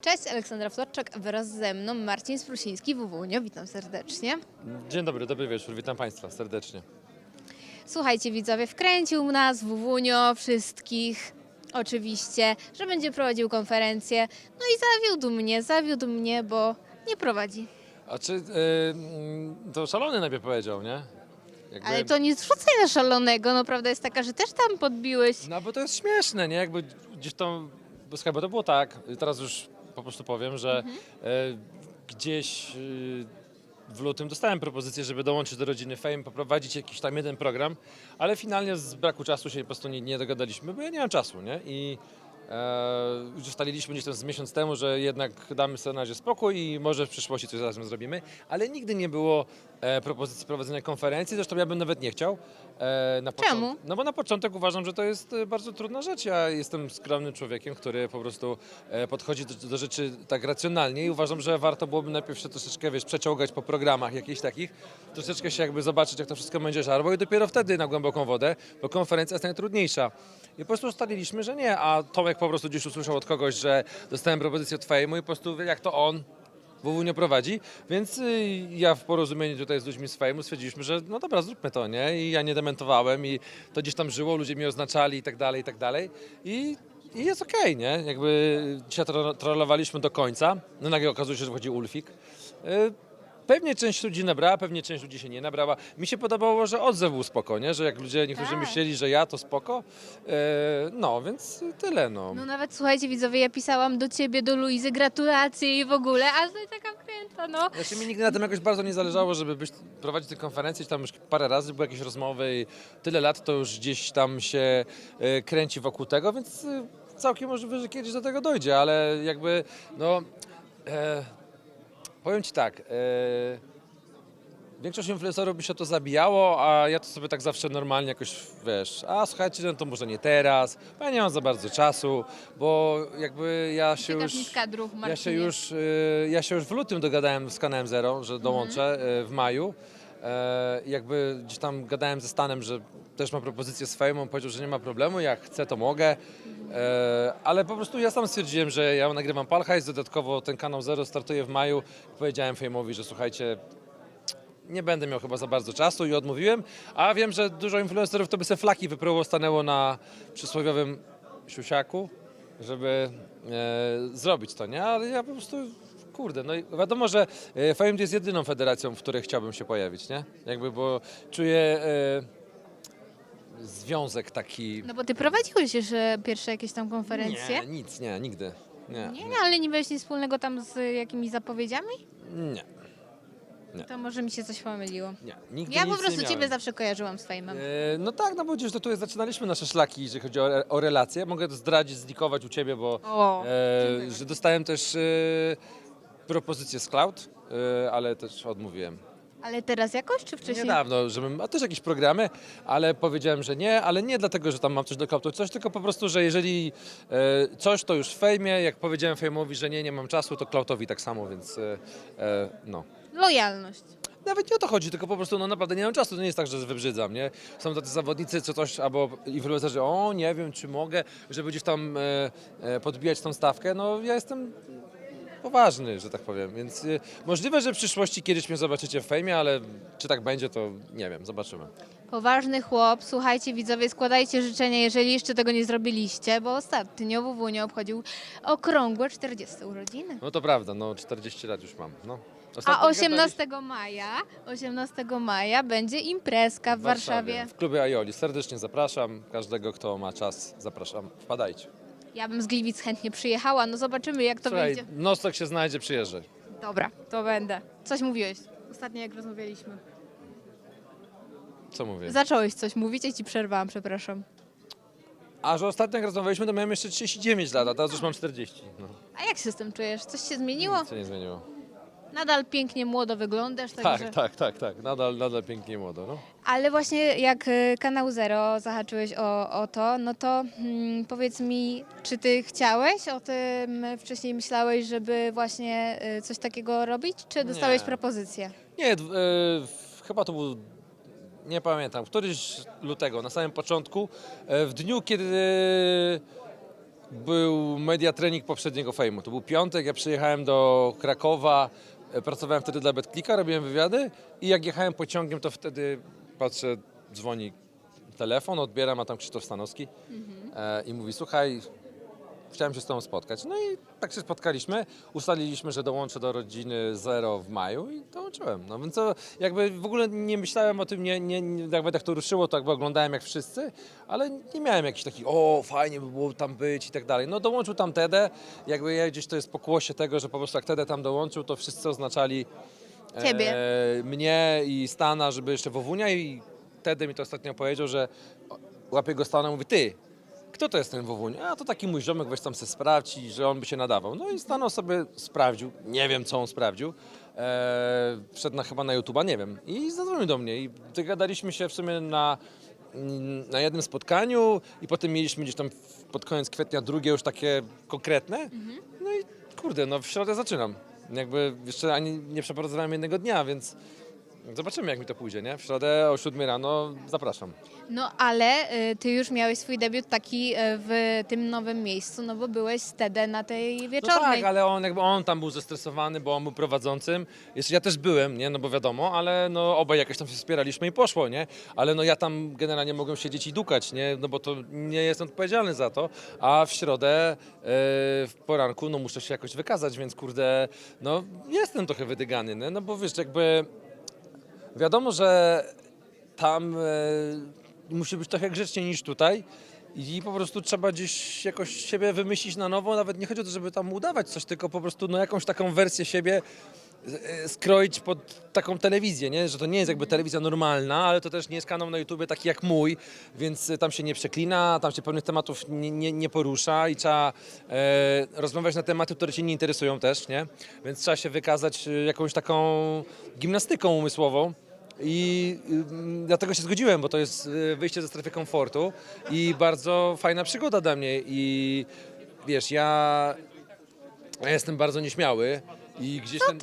Cześć, Aleksandra Florczak, wraz ze mną Marcin Sprusiński, WWNio, witam serdecznie. Dzień dobry, dobry wieczór, witam Państwa serdecznie. Słuchajcie widzowie, wkręcił nas WWNio wszystkich, oczywiście, że będzie prowadził konferencję, no i zawiódł mnie, zawiódł mnie, bo nie prowadzi. A czy y, mm, to szalony najpierw powiedział, nie? Jakby- Ale to nie zrzucaj na szalonego, no prawda jest taka, że też tam podbiłeś. No bo to jest śmieszne, nie? Jakby gdzieś tam, bo to było tak, teraz już po prostu powiem, że Mhm. e, gdzieś y, w lutym dostałem propozycję, żeby dołączyć do rodziny Fame, poprowadzić jakiś tam jeden program, ale finalnie z braku czasu się po prostu nie, nie dogadaliśmy, bo ja nie mam czasu, nie? I e, już ustaliliśmy gdzieś tam z miesiąc temu, że jednak damy sobie na razie spokój i może w przyszłości coś razem zrobimy, ale nigdy nie było e, propozycji prowadzenia konferencji, zresztą ja bym nawet nie chciał. E, na począt- Czemu? No bo na początek uważam, że to jest e, bardzo trudna rzecz. Ja jestem skromnym człowiekiem, który po prostu e, podchodzi do, do rzeczy tak racjonalnie i uważam, że warto byłoby najpierw się troszeczkę, wiesz, przeciągać po programach jakichś takich, troszeczkę się jakby zobaczyć, jak to wszystko będzie żarło i dopiero wtedy na głęboką wodę, bo konferencja jest najtrudniejsza. I po prostu ustaliliśmy, że nie, a Tomek po prostu gdzieś usłyszał od kogoś, że dostałem propozycję od Fejmu i po prostu jak to on, WW nie prowadzi, więc y, ja w porozumieniu tutaj z ludźmi z Fejmu stwierdziliśmy, że no dobra, zróbmy to, nie? I ja nie dementowałem i to gdzieś tam żyło, ludzie mnie oznaczali i tak dalej, i tak dalej. I, i jest okej, nie? Jakby dzisiaj tro, trollowaliśmy do końca, no nagle okazuje się, że wchodzi Ulfik. Y, Pewnie część ludzi nabrała, pewnie część ludzi się nie nabrała. Mi się podobało, że odzew był spoko, nie? Że jak ludzie, niektórzy Tak. myśleli, że ja, to spoko. Y, No, więc tyle, no. No nawet słuchajcie widzowie, ja pisałam do ciebie, do Luizy, gratulacje i w ogóle, a to taka wkręta, no. Znaczy mi nigdy na tym jakoś bardzo nie zależało, żeby być, prowadzić te konferencje, tam już parę razy były jakieś rozmowy i tyle lat to już gdzieś tam się e, kręci wokół tego, więc e, całkiem możliwe, że kiedyś do tego dojdzie, ale jakby no e, powiem Ci tak, e, Większość influencerów by się o to zabijało, a ja to sobie tak zawsze normalnie jakoś, wiesz, a słuchajcie, no to może nie teraz, bo ja nie mam za bardzo czasu, bo jakby ja się już... kadrów, Ja się, już, y, ja się już w lutym dogadałem z Kanem Zero, że dołączę y, w maju. E, jakby gdzieś tam gadałem ze Stanem, że też ma propozycję z Fejmą, powiedział, że nie ma problemu, jak chcę to mogę. E, ale po prostu ja sam stwierdziłem, że ja nagrywam Palhajs, dodatkowo ten kanał Zero startuje w maju. Powiedziałem Fejmowi, że słuchajcie, nie będę miał chyba za bardzo czasu i odmówiłem, a wiem, że dużo influencerów to by se flaki wypróbowało, stanęło na przysłowiowym siusiaku, żeby e, zrobić to, nie? Ale ja po prostu, kurde, no i wiadomo, że e, Fame jest jedyną federacją, w której chciałbym się pojawić, nie? Jakby, bo czuję e, związek taki... No bo ty prowadziłeś już e, pierwsze jakieś tam konferencje? Nie, nic, nie, nigdy. Nie, Nie, nie, ale nie miałeś nic wspólnego tam z jakimiś zapowiedziami? nie, Nie. To może mi się coś pomyliło. nie. Nigdy Ja nic po prostu nie ciebie zawsze kojarzyłam z fejmem. E, No tak, no bo gdzieś to tutaj zaczynaliśmy nasze szlaki, jeżeli chodzi o, o relacje. Mogę to zdradzić, zlikować u Ciebie, bo O, e, dziękuję. że dostałem też e, propozycję z Cloud, e, ale też odmówiłem. Ale teraz jakoś, czy wcześniej? Niedawno, żebym, a też jakieś programy, ale powiedziałem, że nie, ale nie dlatego, że tam mam coś do Cloudu, coś, tylko po prostu, że jeżeli e, coś, to już w fejmie, jak powiedziałem fejmowi, że nie, nie mam czasu, to Cloudowi tak samo, więc e, e, no. Lojalność. Nawet nie o to chodzi, tylko po prostu no naprawdę nie mam czasu. To nie jest tak, że wybrzydzam, nie? Są tacy zawodnicy, co coś, albo influencerzy, o nie wiem, czy mogę, żeby gdzieś tam e, e, podbijać tą stawkę. No ja jestem poważny, że tak powiem, więc e, możliwe, że w przyszłości kiedyś mnie zobaczycie w fejmie, ale czy tak będzie, to nie wiem, zobaczymy. Poważny chłop. Słuchajcie widzowie, składajcie życzenia, jeżeli jeszcze tego nie zrobiliście, bo ostatnio WW nie obchodził okrągłe 40 urodziny. No to prawda, no 40 lat już mam, no. A Ostatnio 18 maja, 18 maja będzie imprezka w Warszawie. W klubie Aioli. Serdecznie zapraszam. Każdego, kto ma czas, zapraszam. Wpadajcie. Ja bym z Gliwic chętnie przyjechała, no zobaczymy jak to Słuchaj, wyjdzie. nosek się znajdzie, przyjeżdżaj. Dobra, to będę. Coś mówiłeś ostatnio jak rozmawialiśmy. Co mówię? Zacząłeś coś mówić, ja ci przerwałam, przepraszam. A że ostatnio jak rozmawialiśmy, to miałem jeszcze 39 lat, a teraz już mam 40. No, A jak się z tym czujesz? Coś się zmieniło? nic się nie zmieniło. Nadal pięknie młodo wyglądasz, także... Tak, tak, tak, tak. Nadal, nadal pięknie młodo. No. Ale właśnie jak y, kanał Zero zahaczyłeś o, o to, no to mm, powiedz mi, czy ty chciałeś o tym wcześniej myślałeś, żeby właśnie y, coś takiego robić, czy dostałeś Nie. propozycję? Nie, d- e, w- chyba to był, nie pamiętam, któryś lutego, na samym początku, e, w dniu, kiedy był media trening poprzedniego fejmu. To był piątek, ja przyjechałem do Krakowa, pracowałem wtedy dla BetClicka, robiłem wywiady i jak jechałem pociągiem, to wtedy patrzę, dzwoni telefon, odbieram, a tam Krzysztof Stanowski e, i mówi, słuchaj, chciałem się z tobą spotkać. No i tak się spotkaliśmy, ustaliliśmy, że dołączę do rodziny Zero w maju i dołączyłem. No więc to jakby w ogóle nie myślałem o tym, nie, nie, nie jakby tak to ruszyło, to jakby oglądałem jak wszyscy, ale nie miałem jakichś takich, o fajnie by było tam być i tak dalej. No dołączył tam Tede, jakby ja gdzieś to jest pokłosie tego, że po prostu jak Tede tam dołączył, to wszyscy oznaczali Ciebie. E, mnie i Stana, żeby jeszcze Wowunia i Tede mi to ostatnio powiedział, że łapie go Stana i mówi, ty, kto to jest ten Wowunia? A to taki mój ziomek, weź tam se sprawdź, i że on by się nadawał. No i Stano sobie sprawdził, nie wiem co on sprawdził, e, wszedł na, chyba na YouTube'a, nie wiem, i zadzwonił do mnie i dogadaliśmy się w sumie na, mm, na jednym spotkaniu i potem mieliśmy gdzieś tam pod koniec kwietnia drugie już takie konkretne. No i kurde, no w środę zaczynam. Jakby jeszcze ani nie przeprowadzałem jednego dnia, więc zobaczymy jak mi to pójdzie, nie? W środę o 7 rano zapraszam. No ale y, ty już miałeś swój debiut taki y, w tym nowym miejscu, no bo byłeś wtedy na tej No wieczornej. tak, ale on jakby on tam był zestresowany, bo on był prowadzącym. Jeszcze ja też byłem, nie? No bo wiadomo, ale no obaj jakoś tam się wspieraliśmy i poszło, nie? Ale no ja tam generalnie mogłem siedzieć i dukać, nie? No bo to nie jestem odpowiedzialny za to, a w środę e, w poranku no muszę się jakoś wykazać, więc kurde, no jestem trochę wydygany, nie? No bo wiesz, jakby wiadomo, że tam e, musi być trochę grzeczniej niż tutaj. I po prostu trzeba gdzieś jakoś siebie wymyślić na nowo. Nawet nie chodzi o to, żeby tam udawać coś, tylko po prostu no, jakąś taką wersję siebie e, skroić pod taką telewizję, nie? że to nie jest jakby telewizja normalna, ale to też nie jest kanał na YouTubie taki jak mój, więc e, tam się nie przeklina, tam się pewnych tematów nie, nie, nie porusza i trzeba e, rozmawiać na tematy, które cię nie interesują też, nie? Więc trzeba się wykazać jakąś taką gimnastyką umysłową. I ym, dlatego się zgodziłem, bo to jest y, wyjście ze strefy komfortu i bardzo fajna przygoda dla mnie. I wiesz, ja, ja jestem bardzo nieśmiały i gdzieś ten,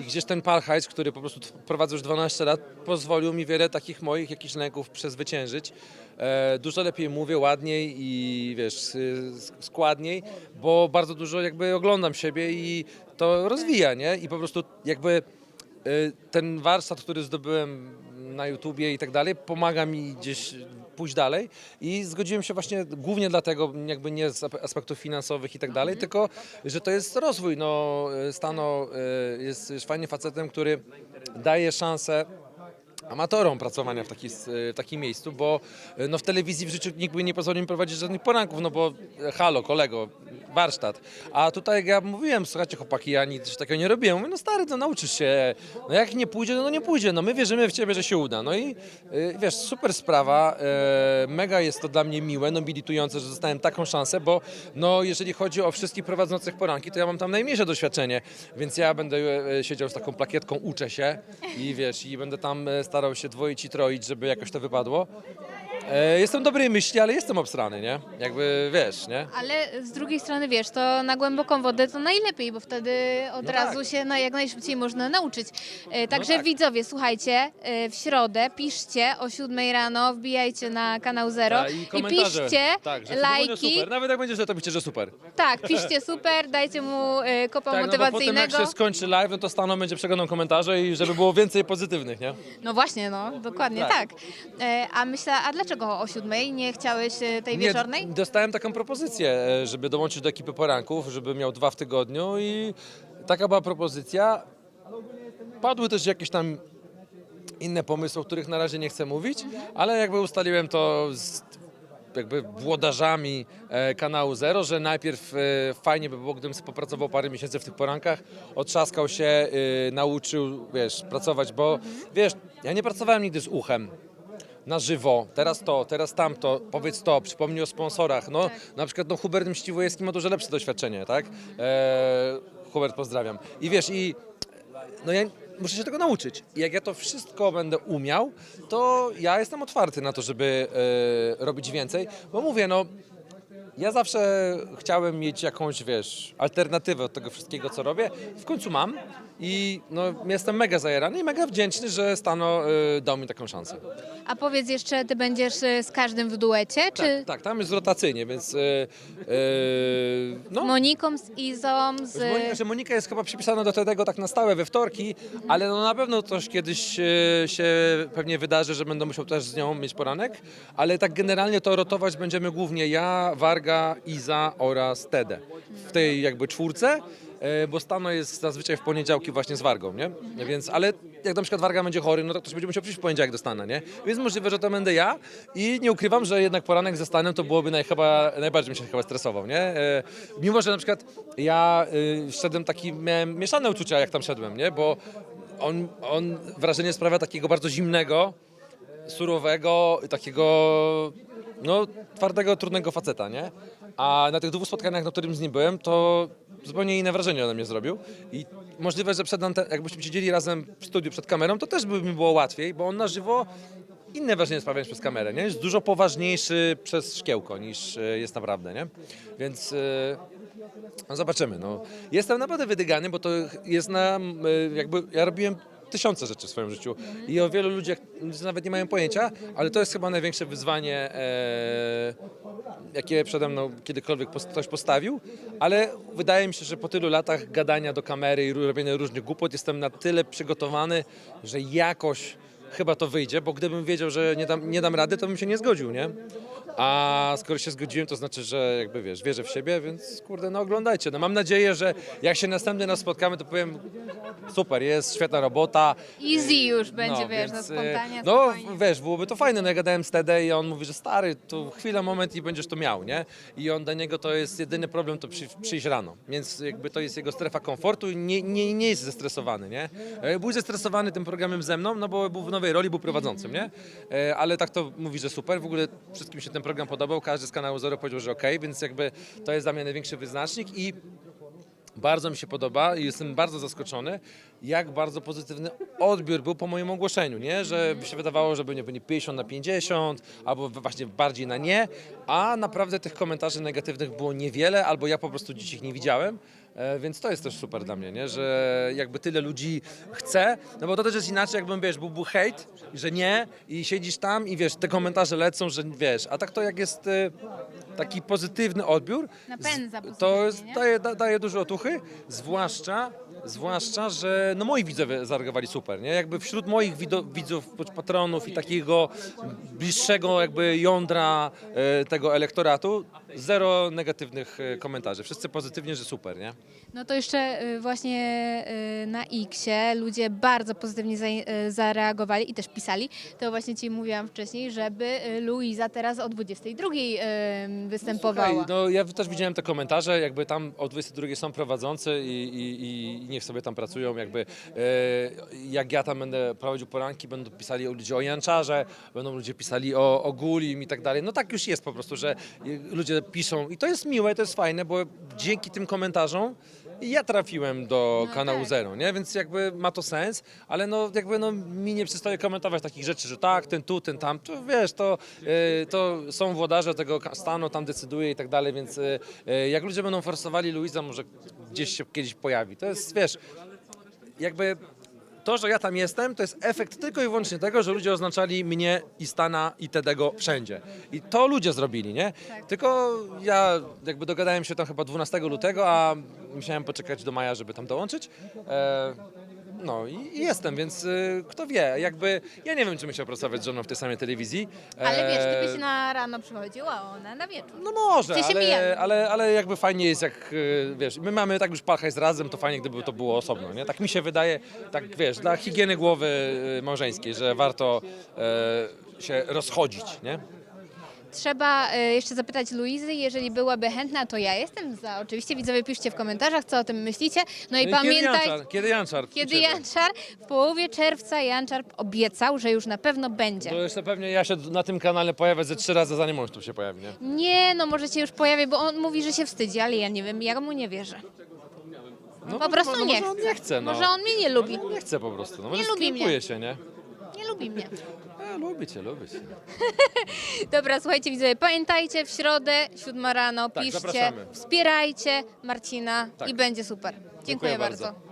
i gdzieś ten palhajs, który po prostu prowadzę już 12 lat, pozwolił mi wiele takich moich jakichś lęków przezwyciężyć. E, dużo lepiej mówię, ładniej i wiesz, sk- składniej, bo bardzo dużo jakby oglądam siebie i to rozwija, nie? I po prostu jakby ten warsztat, który zdobyłem na YouTubie i tak dalej, pomaga mi gdzieś pójść dalej i zgodziłem się właśnie głównie dlatego, jakby nie z aspektów finansowych i tak dalej, tylko, że to jest rozwój. No, y, Stano y, jest, jest fajnym facetem, który daje szansę amatorom pracowania w, taki, w takim miejscu, bo y, no, w telewizji w życiu nikt by nie pozwolił mi prowadzić żadnych poranków, no bo e, halo, kolego, warsztat. A tutaj jak ja mówiłem, słuchajcie chłopaki, ja nic takiego nie robiłem. Mówię, no stary, to nauczysz się. No jak nie pójdzie, no nie pójdzie. No my wierzymy w ciebie, że się uda. No i y, wiesz, super sprawa. e, Mega jest to dla mnie miłe, nobilitujące, że dostałem taką szansę, bo no jeżeli chodzi o wszystkich prowadzących poranki, to ja mam tam najmniejsze doświadczenie, więc ja będę e, siedział z taką plakietką, uczę się i wiesz, i będę tam e, starał się dwoić i troić, żeby jakoś to wypadło. E, Jestem dobrej myśli, ale jestem obstrany, nie? Jakby wiesz, nie? Ale z drugiej strony wiesz, to na głęboką wodę to najlepiej, bo wtedy od No razu tak. się na, jak najszybciej można nauczyć. E, Także tak. widzowie, słuchajcie, e, w środę piszcie o 7 rano, wbijajcie na kanał Zero Ta, i, komentarze. piszcie tak, że lajki. Super. Nawet jak będzie źle, to piszcie, że super. Tak, piszcie super, dajcie mu e, kopa Tak, no bo potem jak motywacyjnego. się skończy live, no to Stano będzie przeglądał komentarze i żeby było więcej pozytywnych, nie? No właśnie, no, dokładnie Tak. tak. E, A myślę, a dlaczego o 7? Nie chciałeś e, tej wieczornej? Nie, dostałem taką propozycję, e, żeby dołączyć do ekipy poranków, żeby miał dwa w tygodniu i taka była propozycja. Padły też jakieś tam inne pomysły, o których na razie nie chcę mówić, ale jakby ustaliłem to z jakby włodarzami e, kanału Zero, że najpierw fajnie by było, gdybym sobie popracował parę miesięcy w tych porankach, otrzaskał się, nauczył, wiesz, pracować, bo wiesz, ja nie pracowałem nigdy z uchem na żywo, teraz to, teraz tamto, powiedz to, przypomnij o sponsorach. No, na przykład no, Hubert Mściwojewski ma dużo lepsze doświadczenie, tak? E, Hubert, pozdrawiam. I wiesz, i no ja muszę się tego nauczyć. I jak ja to wszystko będę umiał, to ja jestem otwarty na to, żeby e, robić więcej, bo mówię, no Ja zawsze chciałem mieć jakąś, wiesz, alternatywę od tego wszystkiego, co robię. W końcu mam i no, jestem mega zajarany i mega wdzięczny, że Stano y, dał mi taką szansę. A powiedz jeszcze, ty będziesz y, z każdym w duecie, czy Tak, tak, tam jest rotacyjnie, więc y, y, no. z Moniką, z Izą, z... Monika, że Monika jest chyba przypisana do tego tak na stałe we wtorki, ale no na pewno też kiedyś e, się pewnie wydarzy, że będę musiał też z nią mieć poranek, ale tak generalnie to rotować będziemy głównie ja, Warga, Iza oraz Tede. W tej jakby czwórce, bo Stano jest zazwyczaj w poniedziałki właśnie z Wargą, nie? Więc, ale jak na przykład Warga będzie chory, no to ktoś będzie musiał przyjść w poniedziałek do Stana, nie? Więc możliwe, że to będę ja i nie ukrywam, że jednak poranek ze Stanem to byłoby naj, chyba, najbardziej bym się chyba stresował, nie? E, Mimo, że na przykład ja y, szedłem taki, miałem mieszane uczucia jak tam szedłem, nie? Bo on, on wrażenie sprawia takiego bardzo zimnego, surowego, takiego no, twardego, trudnego faceta, nie? A na tych dwóch spotkaniach, na którym z nim byłem, to zupełnie inne wrażenie na mnie zrobił. I możliwe, że przed ante- jakbyśmy siedzieli razem w studiu przed kamerą, to też by mi było łatwiej, bo on na żywo inne wrażenie sprawia niż przez kamerę, nie? Jest dużo poważniejszy przez szkiełko niż e, jest naprawdę, nie? Więc... e, no zobaczymy. No. Jestem naprawdę wydygany, bo to jest na. y, Jakby ja robiłem tysiące rzeczy w swoim życiu i o wielu ludziach nawet nie mają pojęcia, ale to jest chyba największe wyzwanie, e, jakie przede mną kiedykolwiek ktoś postawił. Ale wydaje mi się, że po tylu latach gadania do kamery i robienia różnych głupot jestem na tyle przygotowany, że jakoś chyba to wyjdzie, bo gdybym wiedział, że nie dam, nie dam rady, to bym się nie zgodził, nie? A skoro się zgodziłem, to znaczy, że jakby wiesz, wierzę w siebie, więc kurde, no oglądajcie. No mam nadzieję, że jak się następny raz spotkamy, to powiem super, jest świetna robota. Easy już będzie, wiesz, na y, spontanie, No spokojnie. wiesz, byłoby to fajne, no ja gadałem z Tede i on mówi, że stary, tu chwila, moment i będziesz to miał, nie? I on dla niego to jest jedyny problem, to przy, przyjść rano, więc jakby to jest jego strefa komfortu i nie, nie, nie jest zestresowany, nie? E, Był zestresowany tym programem ze mną, no bo był w nowej roli, był prowadzącym, nie? E, Ale tak to mówi, że super, w ogóle wszystkim się ten program podobał, każdy z kanału Zero powiedział, że okej, więc jakby to jest dla mnie największy wyznacznik i bardzo mi się podoba i jestem bardzo zaskoczony, jak bardzo pozytywny odbiór był po moim ogłoszeniu, nie? Że się wydawało, że będzie 50 na 50, albo właśnie bardziej na nie, a naprawdę tych komentarzy negatywnych było niewiele, albo ja po prostu dziś ich nie widziałem. E, Więc to jest też super dla mnie, nie? że jakby tyle ludzi chce, no bo to też jest inaczej, jakbym, wiesz, byłby hejt, że nie i siedzisz tam i wiesz, te komentarze lecą, że wiesz, a tak to jak jest e, taki pozytywny odbiór, Napędza to jest, daje, da, daje dużo otuchy, zwłaszcza, zwłaszcza, że no moi widzowie zareagowali super, nie? Jakby wśród moich widzów, patronów i takiego bliższego jakby jądra e, tego elektoratu, zero negatywnych e, komentarzy. Wszyscy pozytywnie, że super, nie? No to jeszcze y, właśnie y, na Xie ludzie bardzo pozytywnie za, zareagowali i też pisali. To właśnie Ci mówiłam wcześniej, żeby Luiza teraz o 22 y, występowała. Słuchaj, no ja też widziałem te komentarze, jakby tam o 22 są prowadzący i, i, i niech sobie tam pracują, jakby e, jak ja tam będę prowadził poranki, będą pisali ludzie o Janczarze, będą ludzie pisali o, o Gulim i tak dalej. No tak już jest po prostu, że e, ludzie piszą i to jest miłe, to jest fajne, bo dzięki tym komentarzom ja trafiłem do No kanału tak. Zero, nie? Więc jakby ma to sens, ale no jakby no mi nie przestaje komentować takich rzeczy, że tak, ten tu, ten tam, to wiesz, to, e, to są włodarze tego ka- stanu, tam decyduje i tak dalej, więc e, e, jak ludzie będą forsowali Luiza, może gdzieś się kiedyś pojawi. To jest, wiesz, jakby to, że ja tam jestem, to jest efekt tylko i wyłącznie tego, że ludzie oznaczali mnie i Stana i Tedego wszędzie. I to ludzie zrobili, nie? Tak. Tylko ja jakby dogadałem się tam chyba 12 lutego, a musiałem poczekać do maja, żeby tam dołączyć. E, no i, i jestem, więc y, kto wie, jakby ja nie wiem, czy musiał pracować z żoną w tej samej telewizji. Ale wiesz, E, ty byś na rano przychodziła, a ona na wieczór. no może, Gdzie się mijamy. ale, ale, ale jakby fajnie jest jak, y, wiesz, my mamy tak już pachać razem, to fajnie gdyby to było osobno, nie? Tak mi się wydaje, tak wiesz, dla higieny głowy y, małżeńskiej, że warto y, się rozchodzić, nie? Trzeba y, jeszcze zapytać Luizy, jeżeli byłaby chętna, to ja jestem za. Oczywiście widzowie piszcie w komentarzach, co o tym myślicie. No i Kiedy pamiętaj, Janczar? Kiedy Janczar? kiedy ciebie? Janczar, w połowie czerwca Janczar obiecał, że już na pewno będzie. To jeszcze pewnie ja się na tym kanale pojawię ze trzy razy, zanim on tu się pojawi, nie? Nie, no może się już pojawi, bo on mówi, że się wstydzi, ale ja nie wiem, ja mu nie wierzę. No, Po prostu nie może on nie chce, no. Może on mnie nie lubi. Nie chce po prostu, no może lubi mnie. się, nie? Nie lubi mnie. A, lubię cię, lubię cię. Dobra, słuchajcie widzowie, pamiętajcie, w środę, siódma rano, Tak, piszcie, zapraszamy. wspierajcie Marcina Tak. i będzie super. Dziękuję, Dziękuję bardzo. bardzo.